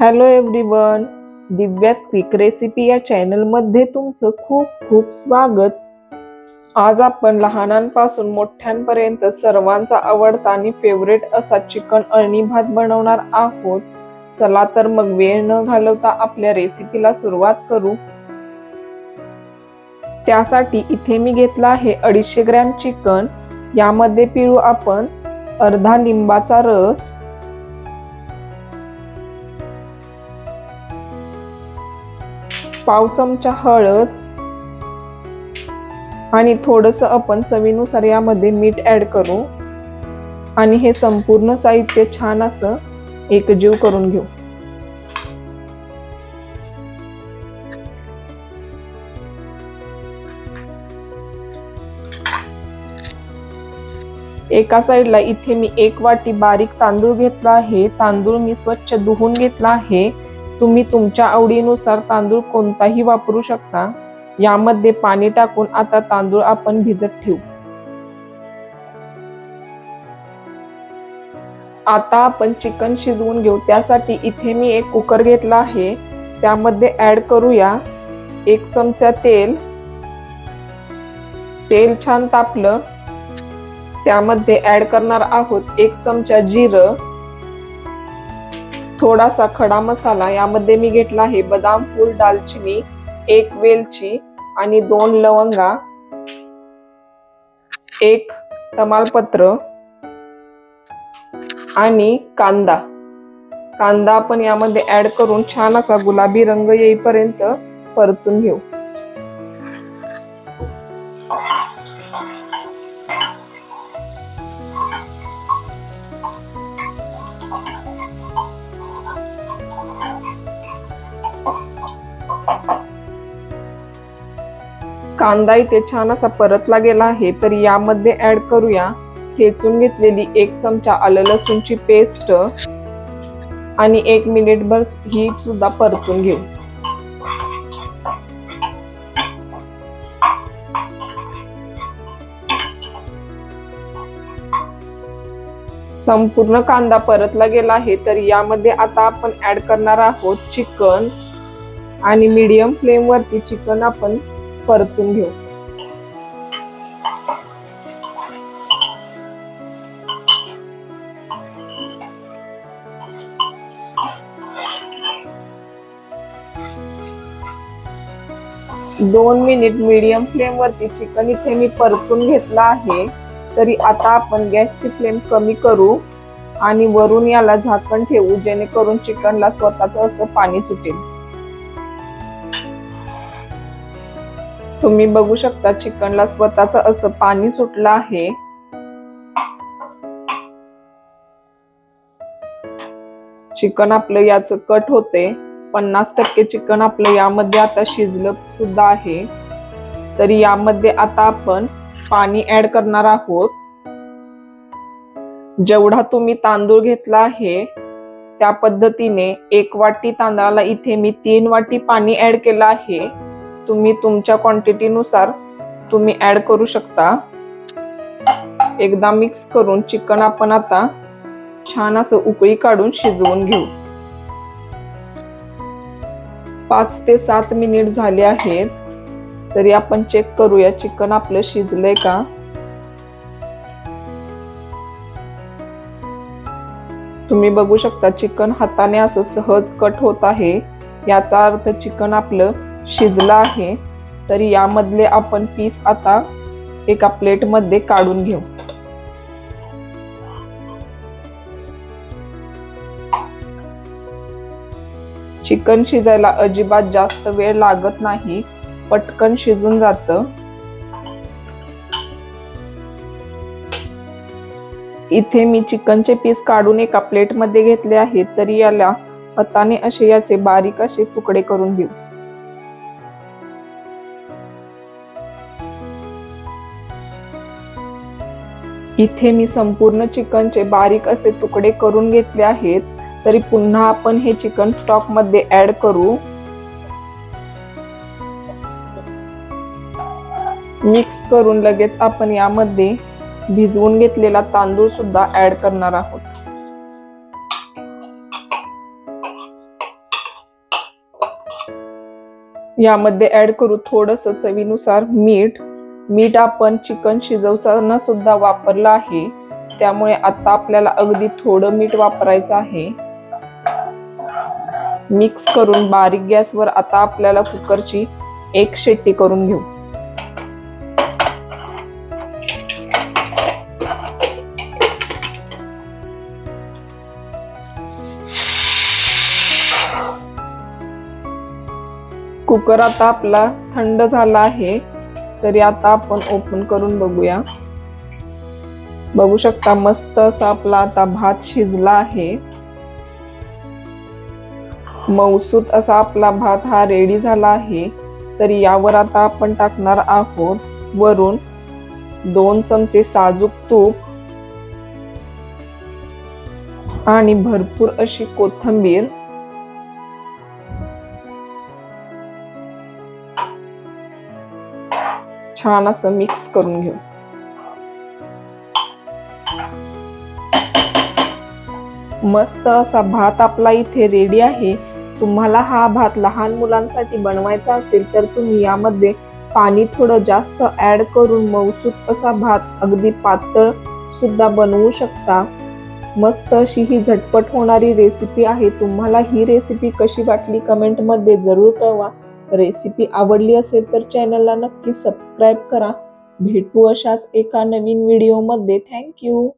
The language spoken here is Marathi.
हॅलो एव्हरीवन दिव्याच क्विक रेसिपी या चॅनलमध्ये तुमचं खूप खूप स्वागत. आज आपण लहानांपासून मोठ्यांपर्यंत सर्वांचा आवडता आणि फेवरेट असा चिकन अळणी भात बनवणार आहोत. चला तर मग वेळ न घालवता आपल्या रेसिपीला सुरुवात करू. त्यासाठी इथे मी घेतला आहे अडीचशे ग्रॅम चिकन यामध्ये पिळू आपण अर्धा लिंबाचा रस पाव चमचा हळद आणि थोडंसं आपण चवीनुसार यामध्ये मीठ ऍड करू. आणि हे संपूर्ण साहित्य छान असं एकजीव करून घेऊ. एका साईडला इथे मी एक वाटी बारीक तांदूळ घेतला आहे. तांदूळ मी स्वच्छ धुवून घेतला आहे. तुम्ही तुमच्या आवडीनुसार तांदूळ कोणताही वापरू शकता. यामध्ये पाणी टाकून आता तांदूळ आपण भिजत ठेवू. आता आपण चिकन शिजवून घेऊ. त्यासाठी इथे मी एक कुकर घेतला आहे. त्यामध्ये ऍड करूया एक चमचा तेल. तेल छान तापलं. त्यामध्ये ऍड करणार आहोत एक चमचा जिरं. थोडासा खडा मसाला यामध्ये मी घेतला आहे. बदाम फूल दालचिनी एक वेलची आणि दोन लवंगा एक तमालपत्र आणि कांदा. कांदा आपण यामध्ये ऍड करून छान असा गुलाबी रंग येईपर्यंत परतून घेऊ. कांदा इथे छान असा परतला गेला आहे तर यामध्ये ऍड करूया ठेचून घेतलेली एक चमचा आलं लसूणची पेस्ट आणि एक मिनिटभर ही सुद्धा परतून घेऊ. संपूर्ण कांदा परतला गेला आहे तर यामध्ये आता आपण ऍड करणार आहोत चिकन. आणि मीडियम फ्लेम वरती चिकन आपण परतून घेऊ. दोन मिनिट मीडियम फ्लेम वरती चिकन इथे मी परतून घेतला आहे. तरी आता आपण गॅसची फ्लेम कमी करू आणि वरून याला झाकण ठेवू जेणेकरून चिकनला स्वतःच असं पाणी सुटेल. तुम्ही बघू शकता चिकनला स्वतःच असं पाणी सुटलं आहे. चिकन आपलं याच कट होते. पन्नास टक्के चिकन आपलं यामध्ये आता शिजलं सुद्धा आहे. तरी यामध्ये आता आपण पाणी ऍड करणार आहोत. जेवढा तुम्ही तांदूळ घेतला आहे त्या पद्धतीने एक वाटी तांदळाला इथे मी तीन वाटी पाणी ऍड केलं आहे. तुम्ही तुमच्या क्वांटिटीनुसार तुम्ही ऍड करू शकता. एकदा मिक्स करून चिकन आपण आता छान असं उकळी काढून शिजवून घेऊ. पाच ते सात मिनिट झाले आहेत. तरी आपण चेक करूया चिकन आपलं शिजलंय का? तुम्ही बघू शकता चिकन हाताने असं सहज कट होत आहे. याचा अर्थ चिकन आपलं शिजलं आहे तर यामधले आपण पीस आता एका प्लेटमध्ये काढून घेऊ. चिकन शिजायला अजिबात जास्त वेळ लागत नाही पटकन शिजून जातं. इथे मी चिकनचे पीस काढून एका प्लेटमध्ये घेतले आहेत तरी याला हाताने असे याचे बारीक असे तुकडे करून घेऊ. इथे मी संपूर्ण चिकनचे बारीक असे तुकडे करून घेतले आहेत. तरी पुन्हा आपण हे चिकन स्टॉकमध्ये ॲड करू. मिक्स करून लगेच आपण यामध्ये भिजवून घेतलेला तांदूळ सुद्धा ॲड करणार आहोत. यामध्ये ॲड करू थोडंसं चवीनुसार मीठ. मीठ आपण चिकन शिजवताना सुद्धा वापरलं आहे. त्यामुळे आता आपल्याला अगदी थोडं मीठ वापरायचं आहे. मिक्स करून बारीक गॅसवर आता आपल्याला कुकरची एक शेट्टी करून घेऊ. कुकर आता आपला थंड झाला आहे. तरी आता आपण ओपन करून बघूया. बघू शकता मस्त असा आपला आता भात शिजला आहे. मौसूत असा आपला भात हा रेडी झाला आहे. तर यावर आता आपण टाकणार आहोत वरून दोन चमचे साजूक तूप आणि भरपूर अशी कोथंबीर. छान असं मिक्स करून घेऊ. मस्त असा भात आपला इथे रेडी आहे. तुम्हाला हा भात लहान मुलांसाठी बनवायचा असेल तर तुम्ही यामध्ये पाणी थोडं जास्त ऍड करून मौसूत असा भात अगदी पातळ सुद्धा बनवू शकता. मस्त अशी ही झटपट होणारी रेसिपी आहे. तुम्हाला ही रेसिपी कशी वाटली कमेंटमध्ये जरूर कळवा. रेसिपी आवडली असेल तर चॅनलला नक्की सबस्क्राईब करा. भेटू अशाच एका नवीन व्हिडिओमध्ये. थँक्यू.